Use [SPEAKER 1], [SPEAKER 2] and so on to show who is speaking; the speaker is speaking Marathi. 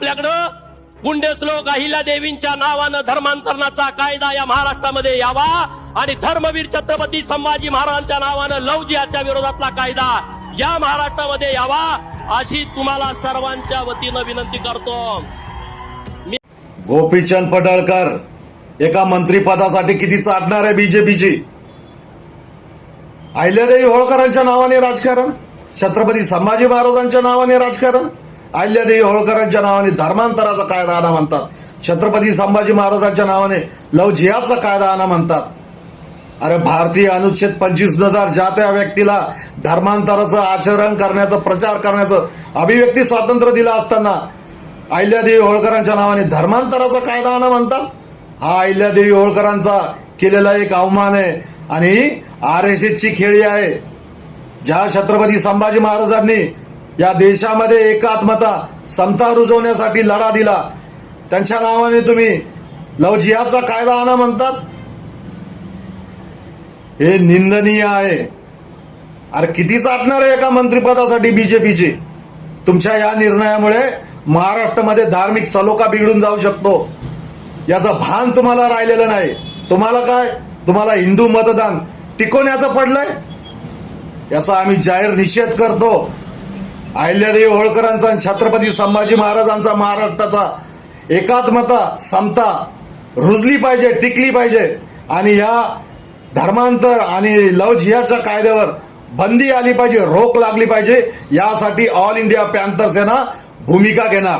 [SPEAKER 1] आपल्याकडं पुण्यश्लोक अहिल्या देवींच्या नावानं धर्मांतरणाचा कायदा या महाराष्ट्रामध्ये यावा आणि धर्मवीर छत्रपती संभाजी महाराजांच्या नावानं लवजी याच्या विरोधातला कायदा या महाराष्ट्रामध्ये यावा अशी तुम्हाला सर्वांच्या वतीनं विनंती करतो.
[SPEAKER 2] गोपीचंद पडळकर एका मंत्रीपदासाठी किती चाटणार आहे बीजेपीची अहिल्यादेवी होळकरांच्या नावाने राजकारण? छत्रपती संभाजी महाराजांच्या नावाने राजकारण? अहिल्यादेवी होळकरांच्या नावाने धर्मांतराचा कायदा आणा म्हणतात. छत्रपती संभाजी महाराजांच्या नावाने लव जिहादचा कायदा आणा म्हणतात. अरे भारतीय अनुच्छेद पंचवीसनुसार ज्या त्या व्यक्तीला धर्मांतराचं आचरण करण्याचं प्रचार करण्याचं अभिव्यक्ती स्वातंत्र्य दिलं असताना अहिल्यादेवी होळकरांच्या नावाने धर्मांतराचा कायदा आणा म्हणतात. हा अहिल्यादेवी होळकरांचा केलेला एक अवमान आहे आणि आर एस एसची खेळी आहे. ज्या छत्रपती संभाजी महाराजांनी या देशामध्ये एकात्मता समता रुजवण्यासाठी लढा दिला. त्यांच्या नावाने तुम्ही लव कायदा आणा म्हणतात. हे निंदनीय आहे. अरे किती चाटणार आहे एका मंत्रिपदासाठी बीजेपीची? तुमच्या या निर्णयामुळे महाराष्ट्रामध्ये धार्मिक सलोखा बिघडून जाऊ शकतो. याचं भान तुम्हाला राहिलेलं नाही. तुम्हाला काय? तुम्हाला हिंदू मतदान टिकवण्याचं पडलंय? याचा आम्ही जाहीर निषेध करतो. अहिल्यादेवी होळकरांचा आणि छत्रपती संभाजी महाराजांचा महाराष्ट्राचा एकात्मता समता रुजली पाहिजे टिकली पाहिजे. आणि या धर्मांतर आणि लव जिहाच्या कायद्यावर बंदी आली पाहिजे रोख लागली पाहिजे. यासाठी ऑल इंडिया पॅन्थर सेना भूमिका घेणार.